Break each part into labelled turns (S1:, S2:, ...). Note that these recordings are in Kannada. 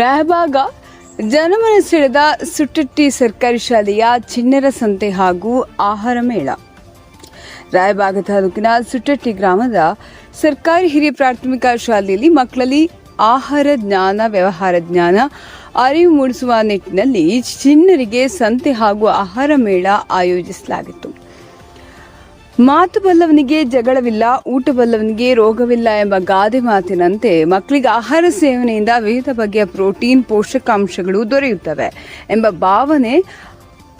S1: ರಾಯಬಾಗ ಜನಮನ ಸೆಳೆದ ಸುಟ್ಟಟ್ಟಿ ಸರ್ಕಾರಿ ಶಾಲೆಯ ಚಿಣ್ಣರ ಸಂತೆ ಹಾಗೂ ಆಹಾರ ಮೇಳ. ರಾಯಬಾಗ ತಾಲೂಕಿನ ಸುಟ್ಟಟ್ಟಿ ಗ್ರಾಮದ ಸರ್ಕಾರಿ ಹಿರಿಯ ಪ್ರಾಥಮಿಕ ಶಾಲೆಯಲ್ಲಿ ಮಕ್ಕಳಲ್ಲಿ ಆಹಾರ ಜ್ಞಾನ, ವ್ಯವಹಾರ ಜ್ಞಾನ, ಅರಿವು ಮೂಡಿಸುವ ನಿಟ್ಟಿನಲ್ಲಿ ಚಿಣ್ಣರಿಗೆ ಸಂತೆ ಹಾಗೂ ಆಹಾರ ಮೇಳ ಆಯೋಜಿಸಲಾಗಿತ್ತು. ಮಾತು ಬಲ್ಲವನಿಗೆ ಜಗಳವಿಲ್ಲ ಊಟ ಬಲ್ಲವನಿಗೆ ರೋಗವಿಲ್ಲ ಎಂಬ ಗಾದೆ ಮಾತಿನಂತೆ ಮಕ್ಕಳಿಗೆ ಆಹಾರ ಸೇವನೆಯಿಂದ ವಿವಿಧ ಬಗೆಯ ಪ್ರೋಟೀನ್, ಪೋಷಕಾಂಶಗಳು ದೊರೆಯುತ್ತವೆ ಎಂಬ ಭಾವನೆ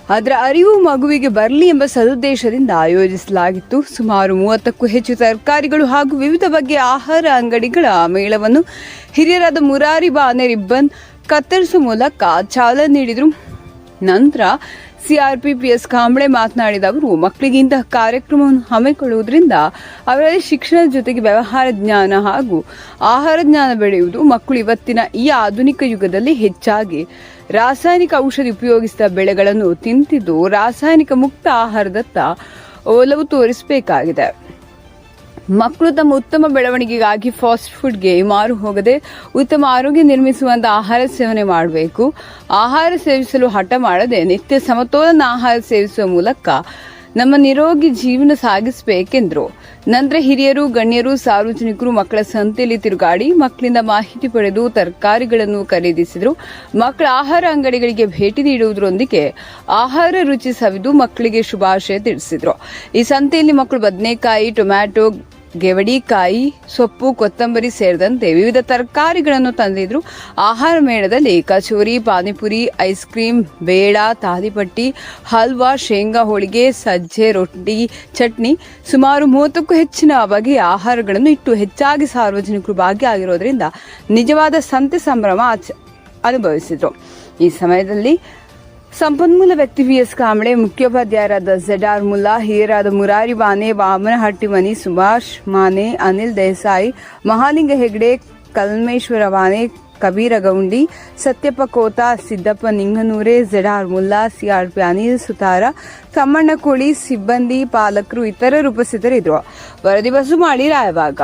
S1: ಅದರ ಅರಿವು ಮಗುವಿಗೆ ಬರಲಿ ಎಂಬ ಸದುದ್ದೇಶದಿಂದ ಆಯೋಜಿಸಲಾಗಿತ್ತು. ಸುಮಾರು ಮೂವತ್ತಕ್ಕೂ ಹೆಚ್ಚು ತರಕಾರಿಗಳು ಹಾಗೂ ವಿವಿಧ ಬಗೆಯ ಆಹಾರ ಅಂಗಡಿಗಳ ಮೇಳವನ್ನು ಹಿರಿಯರಾದ ಮುರಾರಿ ಬಾನೆ ರಿಬ್ಬನ್ ಕತ್ತರಿಸುವ ಮೂಲಕ ಚಾಲನೆ ನೀಡಿದರು. ನಂತರ ಸಿಆರ್ಪಿಪಿಎಸ್ ಕಾಂಬಳೆ ಮಾತನಾಡಿದ ಅವರು ಮಕ್ಕಳಿಗೆ ಇಂತಹ ಕಾರ್ಯಕ್ರಮವನ್ನು ಹಮ್ಮಿಕೊಳ್ಳುವುದರಿಂದ ಅವರಲ್ಲಿ ಶಿಕ್ಷಣದ ಜೊತೆಗೆ ವ್ಯವಹಾರ ಜ್ಞಾನ ಹಾಗೂ ಆಹಾರ ಜ್ಞಾನ ಬೆಳೆಯುವುದು ಮಕ್ಕಳು ಇವತ್ತಿನ ಈ ಆಧುನಿಕ ಯುಗದಲ್ಲಿ ಹೆಚ್ಚಾಗಿ ರಾಸಾಯನಿಕ ಔಷಧಿ ಉಪಯೋಗಿಸಿದ ಬೆಳೆಗಳನ್ನು ತಿಂತಿದ್ದು ರಾಸಾಯನಿಕ ಮುಕ್ತ ಆಹಾರದತ್ತ ಒಲವು ತೋರಿಸಬೇಕಾಗಿದೆ. ಮಕ್ಕಳು ತಮ್ಮ ಉತ್ತಮ ಬೆಳವಣಿಗೆಗಾಗಿ ಫಾಸ್ಟ್ ಫುಡ್ಗೆ ಮಾರು ಹೋಗದೆ ಉತ್ತಮ ಆರೋಗ್ಯ ನಿರ್ಮಿಸುವಂತ ಆಹಾರ ಸೇವನೆ ಮಾಡಬೇಕು. ಆಹಾರ ಸೇವಿಸಲು ಹಠ ಮಾಡದೆ ನಿತ್ಯ ಸಮತೋಲನ ಆಹಾರ ಸೇವಿಸುವ ಮೂಲಕ ನಮ್ಮ ನಿರೋಗಿ ಜೀವನ ಸಾಗಿಸಬೇಕೆಂದರು. ನಂತರ ಹಿರಿಯರು, ಗಣ್ಯರು, ಸಾರ್ವಜನಿಕರು ಮಕ್ಕಳ ಸಂತೆಯಲ್ಲಿ ತಿರುಗಾಡಿ ಮಕ್ಕಳಿಂದ ಮಾಹಿತಿ ಪಡೆದು ತರಕಾರಿಗಳನ್ನು ಖರೀದಿಸಿದರು. ಮಕ್ಕಳ ಆಹಾರ ಅಂಗಡಿಗಳಿಗೆ ಭೇಟಿ ನೀಡುವುದರೊಂದಿಗೆ ಆಹಾರ ರುಚಿ ಸವಿದು ಮಕ್ಕಳಿಗೆ ಶುಭಾಶಯ ತಿಳಿಸಿದರು. ಈ ಸಂತೆಯಲ್ಲಿ ಮಕ್ಕಳು ಬದನೆಕಾಯಿ, ಟೊಮ್ಯಾಟೊ ಗೆವಡಿಕಾಯಿ ಸೊಪ್ಪು, ಕೊತ್ತಂಬರಿ ಸೇರಿದಂತೆ ವಿವಿಧ ತರಕಾರಿಗಳನ್ನು ತಂದಿದ್ರು. ಆಹಾರ ಮೇಳದಲ್ಲಿ ಕಚೋರಿ, ಪಾನಿಪುರಿ, ಐಸ್ ಕ್ರೀಮ್, ಬೇಡ ತಾಲಿಪಟ್ಟಿ ಹಲ್ವಾ, ಶೇಂಗಾ ಹೋಳಿಗೆ, ಸಜ್ಜೆ, ರೊಟ್ಟಿ, ಚಟ್ನಿ ಸುಮಾರು ಮೂವತ್ತಕ್ಕೂ ಹೆಚ್ಚಿನ ಬಗೆಯ ಆಹಾರಗಳನ್ನು ಇಟ್ಟು ಹೆಚ್ಚಾಗಿ ಸಾರ್ವಜನಿಕರು ಭಾಗಿಯಾಗಿರೋದ್ರಿಂದ ನಿಜವಾದ ಸಂತೆ ಸಂಭ್ರಮ ಅನುಭವಿಸಿದ್ರು. ಈ ಸಮಯದಲ್ಲಿ ಸಂಪನ್ಮೂಲ ವ್ಯಕ್ತಿ ವಿ ಎಸ್ ಕಾಂಬಳೆ ಮುಖ್ಯೋಪಾಧ್ಯಾಯರಾದ ಜೆಡ್ ಆರ್ ಮುಲ್ಲಾ, ಹಿರಿಯರಾದ Murari Bane Vamanahatti Mani Subhash Mane, Anil Desai, Mahalinga Hegde, Kalmeshwar Vane, Kabira Gaundi, Satyappa Kota, Siddappa Ninganure Z R Mulla, CRP Anil Sutara Tammanna Koli ಸಿಬ್ಬಂದಿ, ಪಾಲಕರು ಇತರರು ಉಪಸ್ಥಿತರಿದ್ರು ವರದಿ ಬಸು ಮಾಡಿ ರಾಯಬಾಗ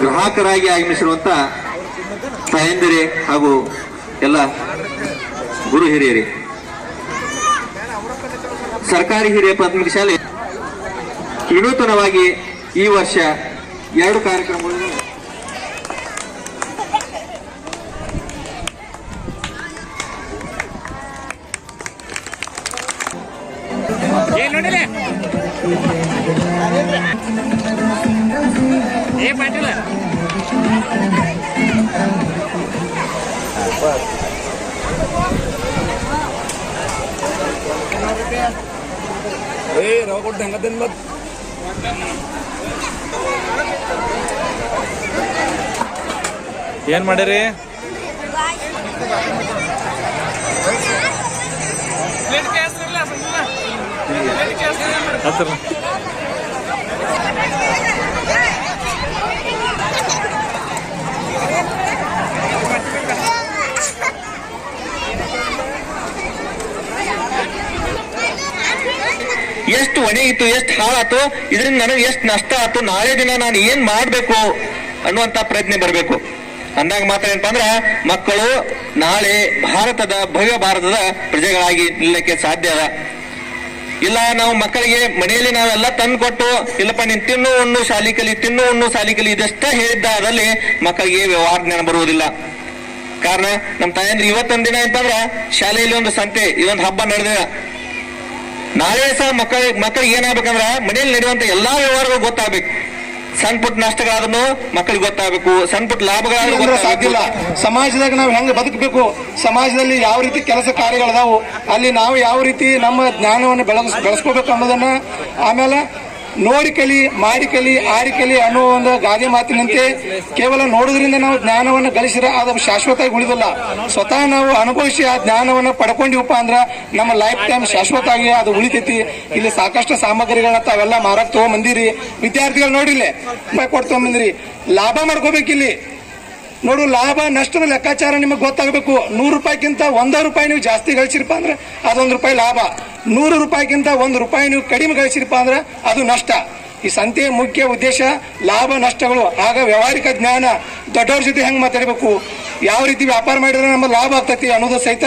S2: ಗ್ರಾಹಕರಾಗಿ ಆಗಮಿಸಿರುವಂತ ತಾಯಂದಿರೇ ಹಾಗೂ ಎಲ್ಲ ಗುರು ಹಿರಿಯರಿ. ಸರ್ಕಾರಿ ಹಿರಿಯ ಪ್ರಾಥಮಿಕ ಶಾಲೆ ವಿನೂತನವಾಗಿ ಈ ವರ್ಷ ಎರಡು ಕಾರ್ಯಕ್ರಮಗಳನ್ನು
S3: ಏ ಪಾಟೀಲ.
S4: ಏ ರವ ಕೊಟ್ಟು ಹೆಂಗದೇನ್ ಮತ್.
S3: ಏನ್ ಮಾಡಿರಿ?
S2: ಎಷ್ಟು ಹೊಣೆ ಇತ್ತು, ಎಷ್ಟು ಹಾಳಾತು ಇದರಿಂದ ನನಗೆ ಎಷ್ಟು ನಷ್ಟ ಆತು ನಾಳೆ ದಿನ ನಾನು ಏನ್ ಮಾಡ್ಬೇಕು ಅನ್ನುವಂತ ಪ್ರಯತ್ನ ಬರಬೇಕು. ಅಂದಾಗ ಮಾತ್ರ ಏನಪ್ಪಾ ಮಕ್ಕಳು ನಾಳೆ ಭಾರತದ, ಭವ್ಯ ಭಾರತದ ಪ್ರಜೆಗಳಾಗಿ ನಿಲ್ಲಕ್ಕೆ ಸಾಧ್ಯ ಅದ ಇಲ್ಲ, ನಾವು ಮಕ್ಕಳಿಗೆ ಮನೆಯಲ್ಲಿ ನಾವೆಲ್ಲ ತಂದು ಕೊಟ್ಟು ಇಲ್ಲಪ್ಪ, ನೀನ್ ತಿನ್ನು ಉಣ್ಣು, ಶಾಲಿ ಕಲಿ, ತಿನ್ನು ಉಣ್ಣು, ಶಾಲಿ ಕಲಿ ಇದೆಷ್ಟೇ ಹೇಳಿದ್ದ ಅದರಲ್ಲಿ ಮಕ್ಕಳಿಗೆ ವ್ಯವಹಾರ ಜ್ಞಾನ ಬರುವುದಿಲ್ಲ. ಕಾರಣ, ನಮ್ಮ ತಾಯಂದ್ರೆ ಇವತ್ತೊಂದು ದಿನ ಅಂತಂದ್ರ ಶಾಲೆಯಲ್ಲಿ ಒಂದು ಸಂತೆ ಇದೊಂದು ಹಬ್ಬ ನಡೆದಿಲ್ಲ ನಾಳೆ ಸಹ ಮಕ್ಕಳ ಮಕ್ಕಳಿಗೆ ಏನಾಗ್ಬೇಕಂದ್ರ ಮನೆಯಲ್ಲಿ ನಡೆಯುವಂತ ಎಲ್ಲಾ ವ್ಯವಹಾರಗಳು ಗೊತ್ತಾಗ್ಬೇಕು. ಸಣ್ಣ ಪುಟ್ಟ ನಷ್ಟಗಳಾದ್ರೂ ಮಕ್ಕಳಿಗೆ ಗೊತ್ತಾಗಬೇಕು ಸಣ್ಣ ಪುಟ್ಟ ಲಾಭಗಳಾದ್ರೂ
S4: ಅಂದ್ರೆ ಸಾಧ್ಯ ಇಲ್ಲ. ಸಮಾಜದಾಗ ನಾವು ಹೆಂಗೆ ಬದುಕಬೇಕು? ಸಮಾಜದಲ್ಲಿ ಯಾವ ರೀತಿ ಕೆಲಸ ಕಾರ್ಯಗಳದಾವು? ಅಲ್ಲಿ ನಾವು ಯಾವ ರೀತಿ ನಮ್ಮ ಜ್ಞಾನವನ್ನು ಬೆಳಸ್ ಬೆಳೆಸ್ಕೋಬೇಕು ಅನ್ನೋದನ್ನ ಆಮೇಲೆ ನೋಡಿ ಕಲಿ ಮಾಡಿ ಕಲಿ ಆಡಿ ಕಲಿ ಅನ್ನೋ ಒಂದು ಗಾದೆ ಮಾತಿನಂತೆ ಕೇವಲ ನೋಡೋದ್ರಿಂದ ನಾವು ಜ್ಞಾನವನ್ನು ಗಳಿಸಿದ್ರೆ ಅದು ಶಾಶ್ವತವಾಗಿ ಉಳಿದಿಲ್ಲ. ಸ್ವತಃ ನಾವು ಅನುಭವಿಸಿ ಆ ಜ್ಞಾನವನ್ನು ಪಡ್ಕೊಂಡಿವಪ್ಪ ಅಂದ್ರೆ ನಮ್ಮ ಲೈಫ್ ಟೈಮ್ ಶಾಶ್ವತ ಆಗಿ ಅದು ಉಳಿತೈತಿ. ಇಲ್ಲಿ ಸಾಕಷ್ಟು ಸಾಮಗ್ರಿಗಳನ್ನ ತಾವೆಲ್ಲ ಮಾರಾಟ ತಗೊಂಬಂದಿರಿ. ವಿದ್ಯಾರ್ಥಿಗಳು ನೋಡಿಲ್ಲೇ ಕೊಟ್ಟು ತಗೊಂಬಂದಿರಿ ಲಾಭ ಮಾಡ್ಕೋಬೇಕಿಲ್ಲಿ. ನೋಡು, ಲಾಭ ನಷ್ಟದ ಲೆಕ್ಕಾಚಾರ ನಿಮಗೆ ಗೊತ್ತಾಗಬೇಕು. ನೂರು ರೂಪಾಯಿಗಿಂತ ಒಂದ ರೂಪಾಯಿ ನೀವು ಜಾಸ್ತಿ ಗಳಿಸಿರಪ್ಪ ಅಂದ್ರೆ ಅದೊಂದು ರೂಪಾಯಿ ಲಾಭ. ನೂರು ರೂಪಾಯಿಗಿಂತ ಒಂದು ರೂಪಾಯಿ ನೀವು ಕಡಿಮೆ ಗಳಿಸಿರಪ್ಪ ಅಂದ್ರೆ ಅದು ನಷ್ಟ. ಈ ಸಂತೆಯ ಮುಖ್ಯ ಉದ್ದೇಶ ಲಾಭ ನಷ್ಟಗಳು. ಆಗ ವ್ಯವಹಾರಿಕ ಜ್ಞಾನ ದೊಡ್ಡವ್ರ ಜೊತೆ ಹೆಂಗ್ ಮಾತಾಡಬೇಕು? ಯಾವ ರೀತಿ ವ್ಯಾಪಾರ ಮಾಡಿದ್ರೆ ನಮ್ಮ ಲಾಭ ಆಗ್ತತಿ ಅನ್ನೋದು ಸಹಿತ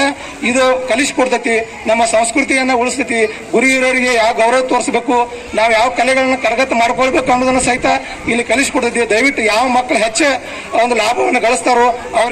S4: ಇದು ಕಲಿಸ್ಕೊಡ್ತೈತಿ, ನಮ್ಮ ಸಂಸ್ಕೃತಿಯನ್ನ ಉಳಿಸ್ತತಿ. ಗುರಿ ಇರೋರಿಗೆ ಯಾವ ಗೌರವ ತೋರಿಸ್ಬೇಕು, ನಾವು ಯಾವ ಕಲೆಗಳನ್ನ ಕರಗತ ಮಾಡ್ಕೊಳ್ಬೇಕು ಅನ್ನೋದನ್ನ ಸಹಿತ ಇಲ್ಲಿ ಕಲಿಸ್ಕೊಡ್ತೈತಿ. ದಯವಿಟ್ಟು ಯಾವ ಮಕ್ಕಳು ಹೆಚ್ಚು ಒಂದು ಲಾಭವನ್ನು ಗಳಿಸ್ತಾರೋ